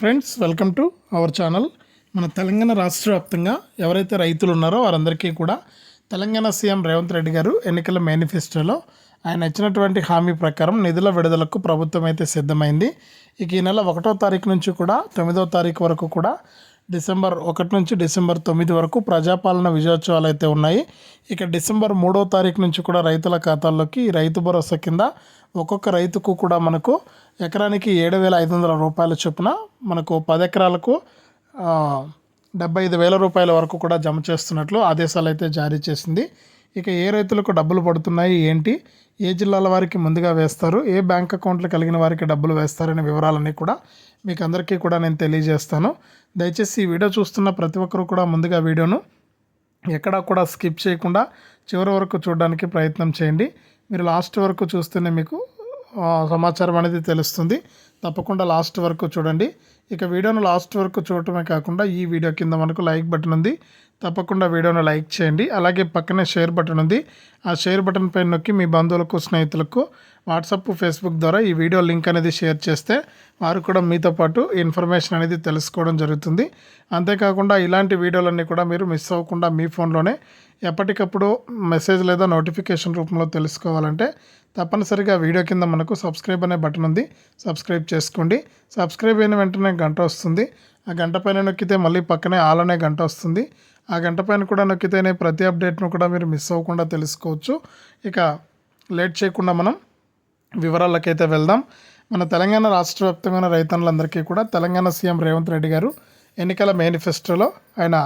Friends welcome to our channel మన తెలంగాణ రాష్ట్ర వ్యాప్తంగా ఎవరైతే రైతులు ఉన్నారో వారందరికీ కూడా తెలంగాణ సీఎం రేవంత్ రెడ్డి గారు ఎన్నికల మేనిఫెస్టోలో ఆయన ఇచ్చినటువంటి హామీ ప్రకారం నిధుల విడుదలకు ప్రభుత్వం అయితే సిద్ధమైంది. ఇక ఈ నెల ఒకటో తారీఖు నుంచి కూడా తొమ్మిదో తారీఖు వరకు కూడా డిసెంబర్ ఒకటి నుంచి డిసెంబర్ తొమ్మిది వరకు ప్రజాపాలన విజయోత్సవాలు అయితే ఉన్నాయి. ఇక డిసెంబర్ మూడో తారీఖు నుంచి కూడా రైతుల ఖాతాల్లోకి రైతు భరోసా కింద ఒక్కొక్క రైతుకు కూడా మనకు ఎకరానికి ఏడు వేల ఐదు వందల రూపాయల చొప్పున మనకు పది ఎకరాలకు డెబ్బై ఐదు వేల రూపాయల వరకు కూడా జమ చేస్తున్నట్లు ఆదేశాలు అయితే జారీ చేసింది. ఇక ఏ రైతులకు డబ్బులు పడుతున్నాయి ఏంటి ఏ జిల్లాల వారికి ముందుగా వేస్తారు ఏ బ్యాంక్ అకౌంట్లు కలిగిన వారికి డబ్బులు వేస్తారనే వివరాలన్నీ కూడా మీకు అందరికీ కూడా నేను తెలియజేస్తాను. దయచేసి ఈ వీడియో చూస్తున్న ప్రతి ఒక్కరు కూడా ముందుగా వీడియోను ఎక్కడా కూడా స్కిప్ చేయకుండా చివరి వరకు చూడడానికి ప్రయత్నం చేయండి. మీరు లాస్ట్ వరకు చూస్తేనే మీకు సమాచారం అనేది తెలుస్తుంది. తప్పకుండా లాస్ట్ వరకు చూడండి. ఇక వీడియోను లాస్ట్ వరకు చూడటమే కాకుండా ఈ వీడియో కింద మనకు లైక్ బటన్ ఉంది. తప్పకుండా వీడియోను లైక్ చేయండి. అలాగే పక్కనే షేర్ బటన్ ఉంది. ఆ షేర్ బటన్ పైన నొక్కి మీ బంధువులకు స్నేహితులకు వాట్సాప్ ఫేస్బుక్ ద్వారా ఈ వీడియో లింక్ అనేది షేర్ చేస్తే వారు కూడా మీతో పాటు ఇన్ఫర్మేషన్ అనేది తెలుసుకోవడం జరుగుతుంది. అంతేకాకుండా ఇలాంటి వీడియోలన్నీ కూడా మీరు మిస్ అవ్వకుండా మీ ఫోన్లోనే ఎప్పటికప్పుడు మెసేజ్ లేదా నోటిఫికేషన్ రూపంలో తెలుసుకోవాలంటే తప్పనిసరిగా వీడియో కింద మనకు సబ్స్క్రైబ్ అనే బటన్ ఉంది. సబ్స్క్రైబ్ చేసుకోండి. సబ్స్క్రైబ్ అయిన వెంటనే గంట వస్తుంది. ఆ గంట పైన నొక్కితే మళ్ళీ పక్కనే ఆల్ అనే గంట వస్తుంది. ఆ గంట పైన కూడా నొక్కితేనే ప్రతి అప్డేట్ను కూడా మీరు మిస్ అవ్వకుండా తెలుసుకోవచ్చు. ఇక లేట్ చేయకుండా మనం వివరాలకైతే వెళ్దాం. మన తెలంగాణ రాష్ట్ర వ్యాప్తమైన రైతన్నులందరికీ కూడా తెలంగాణ సీఎం రేవంత్ రెడ్డి గారు ఎన్నికల మేనిఫెస్టోలో ఆయన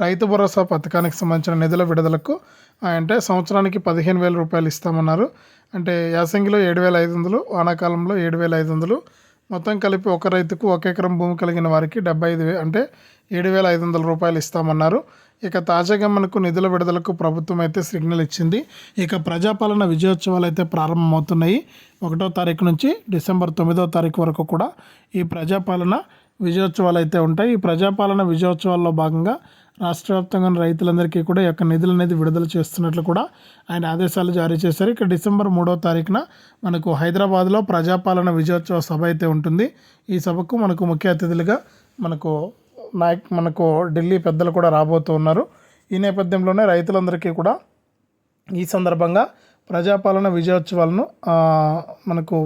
రైతు భరోసా పథకానికి సంబంధించిన నిధుల విడుదలకు అంటే సంవత్సరానికి పదిహేను వేల రూపాయలు ఇస్తామన్నారు. అంటే యాసంగిలో ఏడు వేల ఐదు వందలు వానాకాలంలో ఏడు వేల ఐదు వందలు మొత్తం కలిపి ఒక రైతుకు ఒక ఎకరం భూమి కలిగిన వారికి డెబ్బై ఐదు అంటే ఏడు వేల ఐదు వందల రూపాయలు ఇస్తామన్నారు. ఇక తాజాగా మనకు నిధుల విడుదలకు ప్రభుత్వం అయితే సిగ్నల్ ఇచ్చింది. ఇక ప్రజాపాలన విజయోత్సవాలు అయితే ప్రారంభమవుతున్నాయి. ఒకటో తారీఖు నుంచి డిసెంబర్ తొమ్మిదో తారీఖు వరకు కూడా ఈ ప్రజాపాలన విజయోత్సవాలు అయితే ఉంటాయి. ఈ ప్రజాపాలన విజయోత్సవాల్లో భాగంగా రాష్ట్ర వ్యాప్తంగా ఉన్న రైతులందరికీ కూడా యొక్క నిధులు అనేది విడుదల చేస్తున్నట్లు కూడా ఆయన ఆదేశాలు జారీ చేశారు. ఇక డిసెంబర్ మూడో తారీఖున మనకు హైదరాబాద్లో ప్రజాపాలన విజయోత్సవ సభ అయితే ఉంటుంది. ఈ సభకు మనకు ముఖ్య అతిథులుగా మనకు నాయక్ మనకు ఢిల్లీ పెద్దలు కూడా రాబోతూ ఉన్నారు. ఈ నేపథ్యంలోనే రైతులందరికీ కూడా ఈ సందర్భంగా ప్రజాపాలన విజయోత్సవాలను మనకు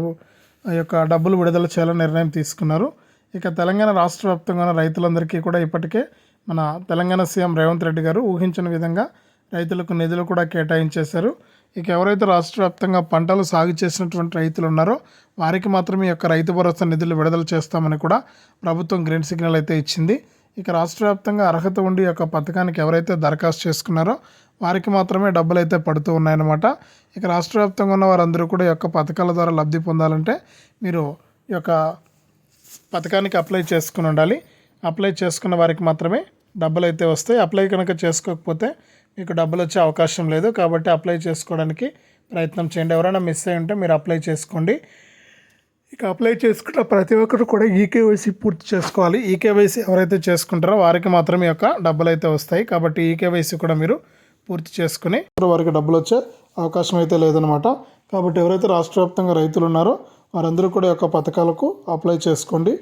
ఆ యొక్క డబ్బులు విడుదల చేయాలని నిర్ణయం తీసుకున్నారు. ఇక తెలంగాణ రాష్ట్ర వ్యాప్తంగా ఉన్న రైతులందరికీ కూడా ఇప్పటికే మన తెలంగాణ సీఎం రేవంత్ రెడ్డి గారు ఊహించిన విధంగా రైతులకు నిధులు కూడా కేటాయించేశారు. ఇక ఎవరైతే రాష్ట్ర వ్యాప్తంగా పంటలు సాగు చేసినటువంటి రైతులు ఉన్నారో వారికి మాత్రమే ఈ యొక్క రైతు భరోసా నిధులు విడుదల చేస్తామని కూడా ప్రభుత్వం గ్రీన్ సిగ్నల్ అయితే ఇచ్చింది. ఇక రాష్ట్ర వ్యాప్తంగా అర్హత ఉండి యొక్క పథకానికి ఎవరైతే దరఖాస్తు చేసుకున్నారో వారికి మాత్రమే డబ్బులు అయితే పడుతూ ఉన్నాయన్నమాట. ఇక రాష్ట్ర వ్యాప్తంగా ఉన్న వారందరూ కూడా యొక్క పథకాల ద్వారా లబ్ధి పొందాలంటే మీరు ఈ యొక్క పథకానికి అప్లై చేసుకుని ఉండాలి. అప్లై చేసుకున్న వారికి మాత్రమే డబ్బులు అయితే వస్తాయి. అప్లై కనుక చేసుకోకపోతే మీకు డబ్బులు వచ్చే అవకాశం లేదు. కాబట్టి అప్లై చేసుకోవడానికి ప్రయత్నం చేయండి. ఎవరైనా మిస్ అయి ఉంటే మీరు అప్లై చేసుకోండి. ఇక అప్లై చేసుకున్న ప్రతి ఒక్కరు కూడా ఈకేవైసీ పూర్తి చేసుకోవాలి. ఈకేవైసీ ఎవరైతే చేసుకుంటారో వారికి మాత్రమే ఈ యొక్క డబ్బులు అయితే వస్తాయి. కాబట్టి ఈకేవైసీ కూడా మీరు పూర్తి చేసుకుని వారికి డబ్బులు వచ్చే అవకాశం అయితే లేదనమాట కాబట్టి ఎవరైతే రాష్ట్ర వ్యాప్తంగా రైతులు ఉన్నారో వారందరూ కూడా యొక్క పథకాలకు అప్లై చేసుకోండి.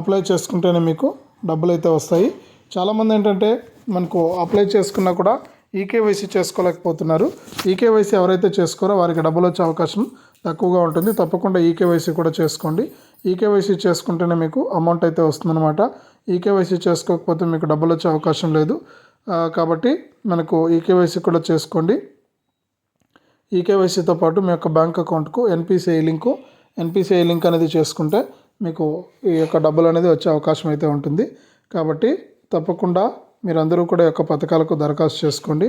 అప్లై చేసుకుంటేనే మీకు డబ్బులు అయితే వస్తాయి. చాలామంది ఏంటంటే మనకు అప్లై చేసుకున్నా కూడా ఈకేవైసీ చేసుకోలేకపోతున్నారు. ఈకేవైసీ ఎవరైతే చేసుకోరో వారికి డబ్బులు వచ్చే అవకాశం తక్కువగా ఉంటుంది. తప్పకుండా ఈకేవైసీ కూడా చేసుకోండి. ఈకేవైసీ చేసుకుంటేనే మీకు అమౌంట్ అయితే వస్తుందన్నమాట. ఈకేవైసీ చేసుకోకపోతే మీకు డబ్బులు వచ్చే అవకాశం లేదు. కాబట్టి మనకు ఈకేవైసీ కూడా చేసుకోండి. ఈకేవైసీతో పాటు మీ యొక్క బ్యాంక్ అకౌంట్కు ఎన్పిసిఐ లింకు ఎన్పిసిఐ లింక్ అనేది చేసుకుంటే మీకు ఈ యొక్క డబ్బులు అనేది వచ్చే అవకాశం అయితే ఉంటుంది. కాబట్టి తప్పకుండా మీరందరూ కూడా యొక్క పథకాలకు దరఖాస్తు చేసుకోండి.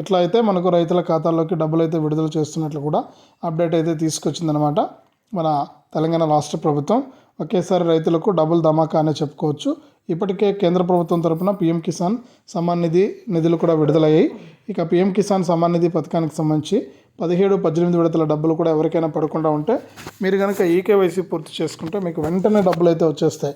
ఇట్లా అయితే మనకు రైతుల ఖాతాల్లోకి డబ్బులు అయితే విడుదల చేస్తున్నట్లు కూడా అప్డేట్ అయితే తీసుకొచ్చిందనమాట మన తెలంగాణ రాష్ట్ర ప్రభుత్వం. ఒకేసారి రైతులకు డబ్బులు ధమాకా అనే చెప్పుకోవచ్చు. ఇప్పటికే కేంద్ర ప్రభుత్వం తరపున పీఎం కిసాన్ సమ్మాన్ నిధి నిధులు కూడా విడుదలయ్యాయి. ఇక పీఎం కిసాన్ సమ్మాన్ నిధి పథకానికి సంబంధించి పదిహేడు పద్దెనిమిది విడతల డబ్బులు కూడా ఎవరికైనా పడకుండా ఉంటే మీరు కనుక ఈకేవైసీ పూర్తి చేసుకుంటే మీకు వెంటనే డబ్బులు అయితే వచ్చేస్తాయి.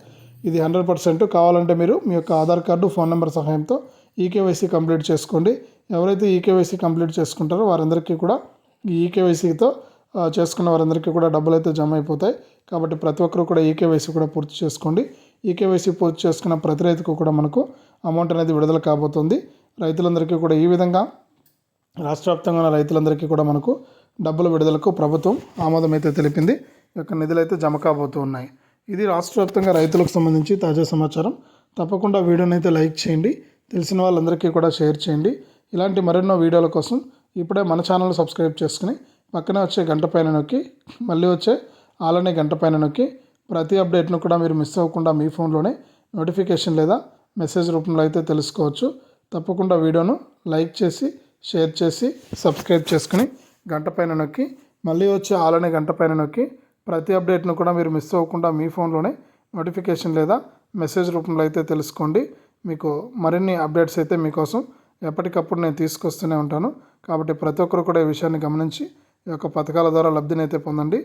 ఇది హండ్రెడ్ పర్సెంట్ కావాలంటే మీరు మీ యొక్క ఆధార్ కార్డు ఫోన్ నెంబర్ సహాయంతో ఈకేవైసీ కంప్లీట్ చేసుకోండి. ఎవరైతే ఈకేవైసీ కంప్లీట్ చేసుకుంటారో వారందరికీ కూడా ఈ ఈకేవైసీతో చేసుకున్న వారందరికీ కూడా డబ్బులు అయితే జమ అయిపోతాయి. కాబట్టి ప్రతి ఒక్కరు కూడా ఈకేవైసీ కూడా పూర్తి చేసుకోండి. ఈకేవైసీ పూర్తి చేసుకున్న ప్రతి రైతుకు కూడా మనకు అమౌంట్ అనేది విడుదల కాబోతుంది. రైతులందరికీ కూడా ఈ విధంగా రాష్ట్ర వ్యాప్తంగా ఉన్న రైతులందరికీ కూడా మనకు డబ్బుల విడుదలకు ప్రభుత్వం ఆమోదం అయితే తెలిపింది. ఈ యొక్క నిధులు అయితే జమ కాబోతూ ఉన్నాయి. ఇది రాష్ట్ర వ్యాప్తంగా రైతులకు సంబంధించి తాజా సమాచారం. తప్పకుండా వీడియోని అయితే లైక్ చేయండి. తెలిసిన వాళ్ళందరికీ కూడా షేర్ చేయండి. ఇలాంటి మరెన్నో వీడియోల కోసం ఇప్పుడే మన ఛానల్ సబ్స్క్రైబ్ చేసుకుని పక్కనే వచ్చే గంట పైన నొక్కి మళ్ళీ వచ్చే ఆలనే గంట పైన నొక్కి ప్రతి అప్డేట్ను కూడా మీరు మిస్ అవ్వకుండా మీ ఫోన్లోనే నోటిఫికేషన్ లేదా మెసేజ్ రూపంలో అయితే తెలుసుకోవచ్చు. తప్పకుండా వీడియోను లైక్ చేసి షేర్ చేసి సబ్స్క్రైబ్ చేసుకుని గంట పైన నొక్కి మళ్ళీ వచ్చే ఆలనే గంట పైన నొక్కి ప్రతి అప్డేట్ను కూడా మీరు మిస్ అవ్వకుండా మీ ఫోన్లోనే నోటిఫికేషన్ లేదా మెసేజ్ రూపంలో అయితే తెలుసుకోండి. మీకు మరిన్ని అప్డేట్స్ అయితే మీకోసం ఎప్పటికప్పుడు నేను తీసుకొస్తూనే ఉంటాను. కాబట్టి ప్రతి ఒక్కరు కూడా ఈ విషయాన్ని గమనించి ఈ యొక్క పథకాల ద్వారా లబ్ధిని అయితే పొందండి.